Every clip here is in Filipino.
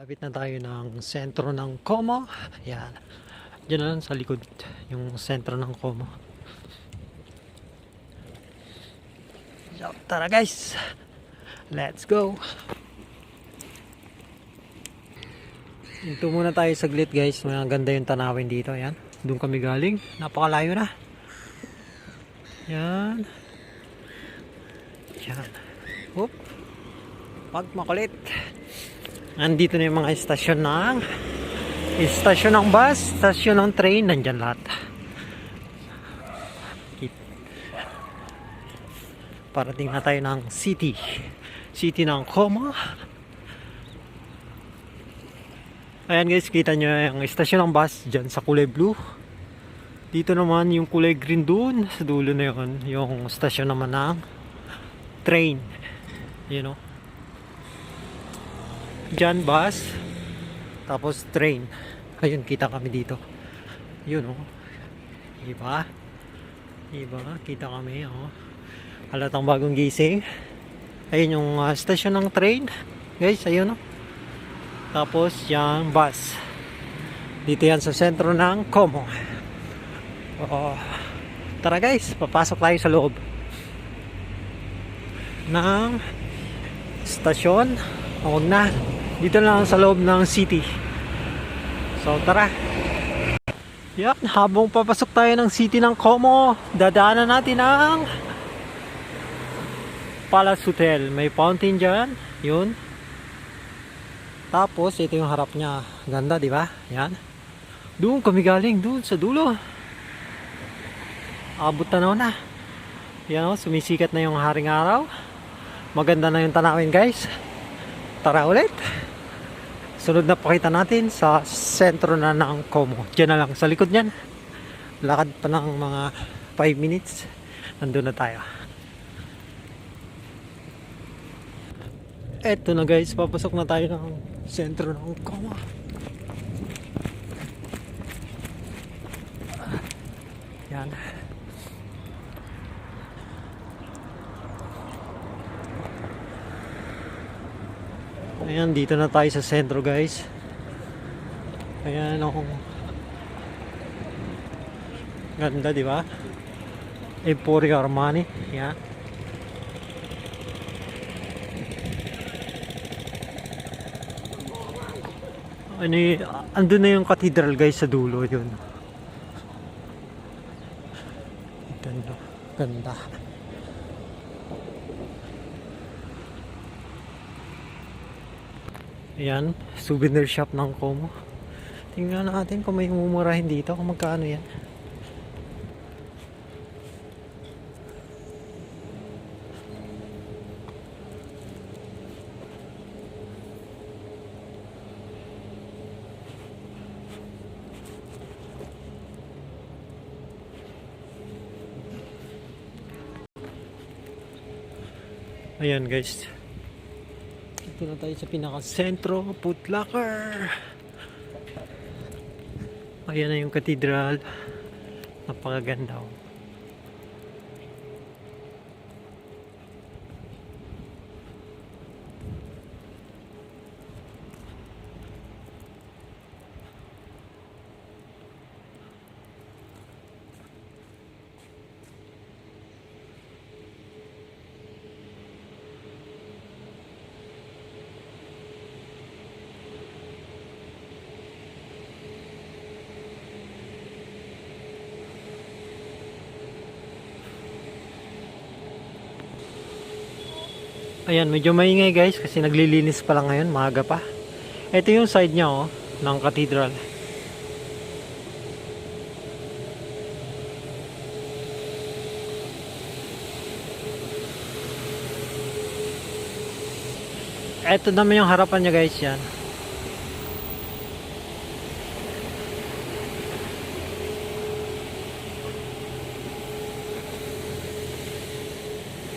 Lapit na tayo ng sentro ng Como. Yan. Diyan na lang sa likod yung sentro ng Como. So, tara guys. Let's go. Ito muna tayo saglit guys. Maganda yung tanawin dito. Yan. Doon kami galing. Napakalayo na. Yan. Yan. Whoop. Pag makulit. Andito na yung mga istasyon ng istasyon ng bus, istasyon ng train, nandyan lahat. Parating na tayo ng city. City ng Como. Ayan guys, kita nyo yung istasyon ng bus dyan sa kulay blue. Dito naman yung kulay green dun. Sa dulo na yun. Yung stasyon naman ng train. You know. Dyan bus. Tapos train. Ayun, kita kami dito. Yun oh. Iba. Iba. Kita kami oh. Halatang bagong gising. Ayun yung ah, stasyon ng train. Guys, ayun oh. Tapos yung bus. Dito yan sa sentro ng Como. Oo. Tara guys, papasok tayo sa loob ng stasyon. Huwag na. Dito lang sa loob ng city. So tara. Yan, habang papasok tayo ng city ng Como, dadaanan natin ang Palace Hotel. May fountain dyan. Yun. Tapos, ito yung harap niya. Ganda, di ba? Yan. Doon kami galing. Doon, sa dulo. Abot tanaw na. Yan o, sumisikat na yung haring araw. Maganda na yung tanawin, guys. Tara ulit. Sunod na pakita natin sa sentro na ng Como. Diyan na lang, sa likod niyan. Lakad pa ng mga 5 minutes. Nandun na tayo. Eto na guys, papasok na tayo ng sentro ng Como. Yan. Ayan, dito na tayo sa sentro guys. Ayan ako. Ganda, di ba? Emporio Armani. Yan. Ano andun na yung cathedral guys sa dulo yun. Ganda. Ganda. Ayan, souvenir shop ng Como. Tingnan natin kung may mumurahin dito, kung magkano yan. Ayan guys. Dito na tayo sa pinaka-sentro, Foot Locker. Ayan na yung cathedral. Napakaganda. oh. Ayan, medyo maingay guys kasi naglilinis pa lang ngayon, maaga pa. Ito yung side niya oh, ng cathedral. Ito naman yung harapan niya guys yan.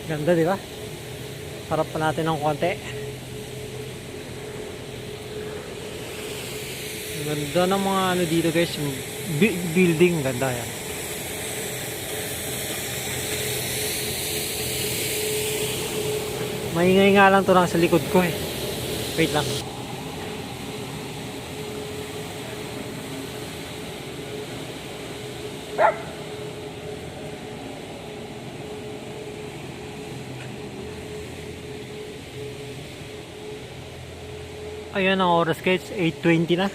Ganda di ba? Harap pa natin ng konti. Ganda ng mga ano dito guys. Bu- building. Ganda yan. Maingay nga lang to lang sa likod ko eh. Wait lang. Ayan ang oras guys, 8.20 na.